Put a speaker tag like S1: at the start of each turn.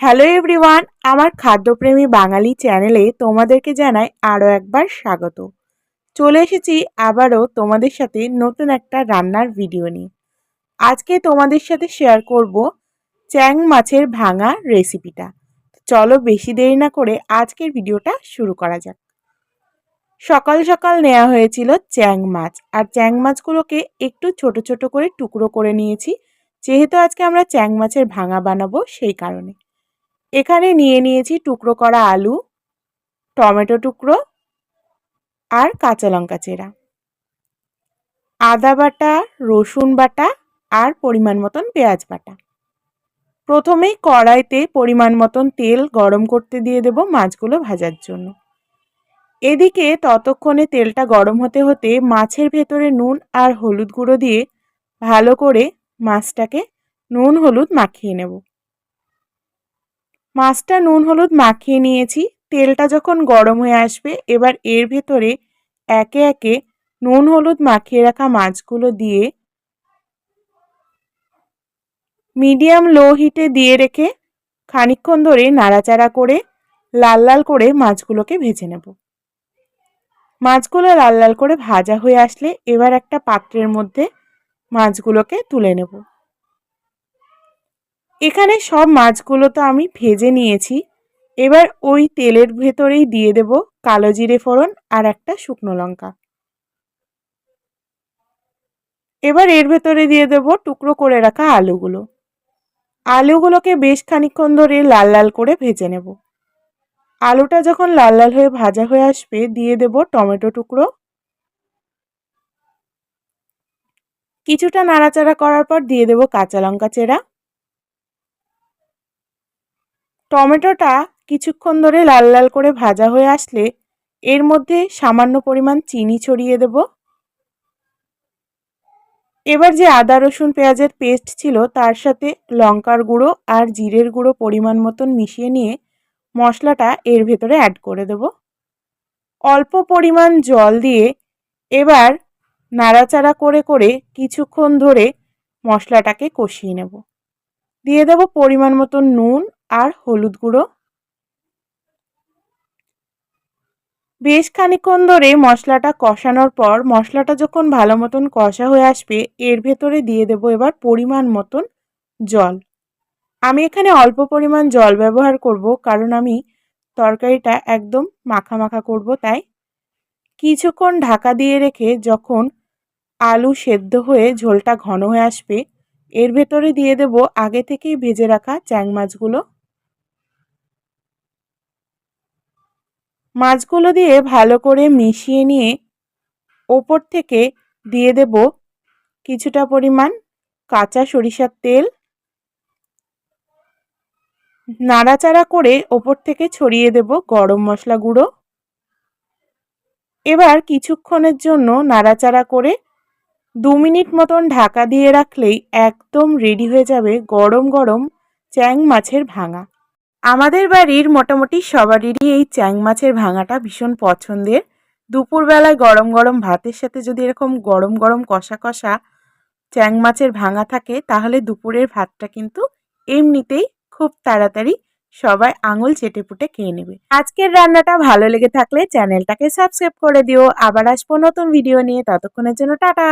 S1: Hello everyone আমার খাদ্যপ্রেমী বাঙালি চ্যানেলে তোমাদেরকে জানাই আরও একবার স্বাগত। চলে এসেছি আবারও তোমাদের সাথে নতুন একটা রান্নার ভিডিও নিয়ে। আজকে তোমাদের সাথে শেয়ার করব চ্যাং মাছের ভাঙা রেসিপিটা চলো বেশি দেরি না করে আজকের ভিডিওটা শুরু করা যাক। সকাল সকাল নেওয়া হয়েছিল চ্যাং মাছ। আর চ্যাং মাছগুলোকে একটু ছোট ছোট করে টুকরো করে নিয়েছি। যেহেতু আজকে আমরা চ্যাং মাছের ভাঙা বানাবো সেই কারণে। এখানে নিয়ে নিয়েছি টুকরো করা আলু, টমেটো টুকরো আর কাঁচা লঙ্কা চেরা। আদা বাটা, রসুন বাটা আর পরিমাণ মতন পেঁয়াজ বাটা। প্রথমেই কড়াইতে পরিমাণ মতন তেল গরম করতে দিয়ে দেব মাছগুলো ভাজার জন্য। এদিকে ততক্ষণে তেলটা গরম হতে হতে মাছের ভেতরে নুন আর হলুদ গুঁড়ো দিয়ে ভালো করে মাছটাকে নুন হলুদ মাখিয়ে নেব। মাছটা নুন হলুদ মাখিয়ে নিয়েছি। তেলটা যখন গরম হয়ে আসবে, এবার এর ভেতরে একে একে নুন হলুদ মাখিয়ে রাখা মাছগুলো দিয়ে মিডিয়াম লো হিটে দিয়ে রেখে খানিক্ষণ ধরে নাড়াচাড়া করে লাল লাল করে মাছগুলোকে ভেজে নেব। মাছগুলো লাল লাল করে ভাজা হয়ে আসলে এবার একটা পাত্রের মধ্যে মাছগুলোকে তুলে নেব। এখানে সব মাছগুলো তো আমি ভেজে নিয়েছি। এবার ওই তেলের ভেতরেই দিয়ে দেব কালো জিরে ফোড়ন আর একটা শুকনো লঙ্কা। এবার এর ভেতরে দিয়ে দেব টুকরো করে রাখা আলুগুলো। আলুগুলোকে বেশ খানিক্ষণ ধরে লাল লাল করে ভেজে নেব। আলুটা যখন লাল লাল হয়ে ভাজা হয়ে আসবে, দিয়ে দেব টমেটো টুকরো। কিছুটা নাড়াচাড়া করার পর দিয়ে দেব কাঁচা লঙ্কা চেরা। টমেটোটা কিছুক্ষণ ধরে লাল লাল করে ভাজা হয়ে আসলে এর মধ্যে সামান্য পরিমাণ চিনি ছড়িয়ে দেব। এবার যে আদা, রসুন, পেঁয়াজের পেস্ট ছিল তার সাথে লঙ্কার গুঁড়ো আর জিরের গুঁড়ো পরিমাণ মতন মিশিয়ে নিয়ে মশলাটা এর ভেতরে অ্যাড করে দেব। অল্প পরিমাণ জল দিয়ে এবার নাড়াচাড়া করে করে কিছুক্ষণ ধরে মশলাটাকে কষিয়ে নেব। দিয়ে দেব পরিমাণ মতন নুন আর হলুদ গুঁড়ো। বেশ খানিক্ষণ ধরে মশলাটা কষানোর পর মশলাটা যখন ভালো মতন কষা হয়ে আসবে, এর ভেতরে দিয়ে দেব এবার পরিমাণ মতন জল। আমি এখানে অল্প পরিমাণ জল ব্যবহার করব, কারণ আমি তরকারিটা একদম মাখা মাখা করব, তাই কিছুক্ষণ ঢাকা দিয়ে রেখে যখন আলু সেদ্ধ হয়ে ঝোলটা ঘন হয়ে আসবে, এর ভেতরে দিয়ে দেব আগে থেকেই ভেজে রাখা চ্যাং মাছগুলো মাছগুলো দিয়ে ভালো করে মিশিয়ে নিয়ে ওপর থেকে দিয়ে দেব কিছুটা পরিমাণ কাঁচা সরিষার তেল। নাড়াচাড়া করে ওপর থেকে ছড়িয়ে দেব গরম মশলা গুঁড়ো। এবার কিছুক্ষণের জন্য নাড়াচাড়া করে দু মিনিট মতন ঢাকা দিয়ে রাখলেই একদম রেডি হয়ে যাবে গরম গরম চ্যাং মাছের ভাঙা। আমাদের বাড়ির মোটামুটি সবারই এই চ্যাং মাছের ভাঙাটা ভীষণ পছন্দের। দুপুরবেলায় গরম গরম ভাতের সাথে যদি এরকম গরম গরম কষা কষা চ্যাং মাছের ভাঙা থাকে, তাহলে দুপুরের ভাতটা কিন্তু এমনিতেই খুব তাড়াতাড়ি সবাই আঙুল চেটে পুটে খেয়ে নেবে। আজকের রান্নাটা ভালো লেগে থাকলে চ্যানেলটাকে সাবস্ক্রাইব করে দিও। আবার আসব নতুন ভিডিও নিয়ে। ততক্ষণের জন্য টাটা!